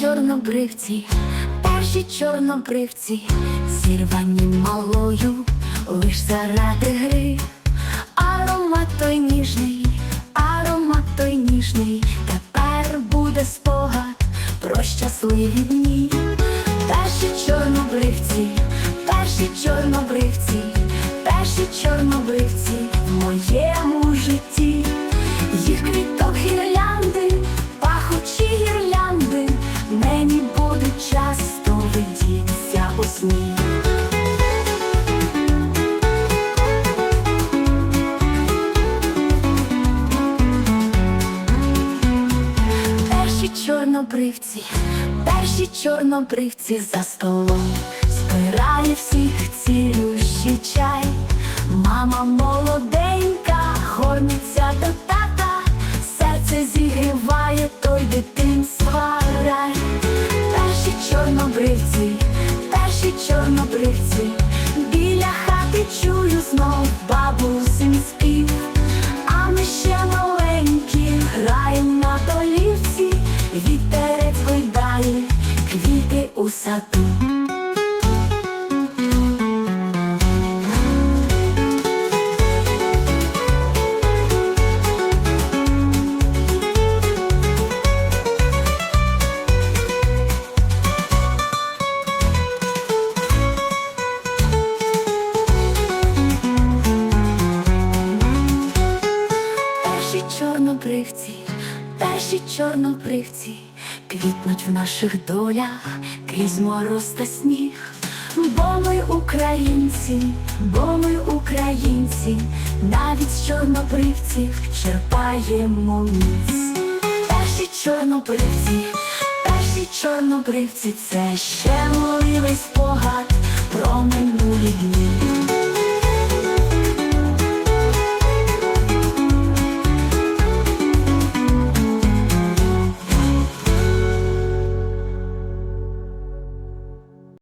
чорнобривці, перші чорнобривці, зірвані малою, лиш заради гри. Аромат той ніжний, аромат той ніжний, тепер буде спогад про щасливі дні. Перші чорнобривці, перші чорнобривці, перші чорнобривці чорнобривці, перші чорнобривці за столом збирає всіх цілющий чай. Мама молоденька, горниця до тата, серце зігріває той дитинства рай. Перші чорнобривці, перші чорнобривці, біля хати чую знов у саду. Перші чорнобривці, перші чорнобривці квітнуть в наших долях крізь мороз та сніг. Бо ми українці, бо ми українці, навіть з чорнобривців черпаємо міць. Перші чорнобривці, перші чорнобривці, це ще мливий спогад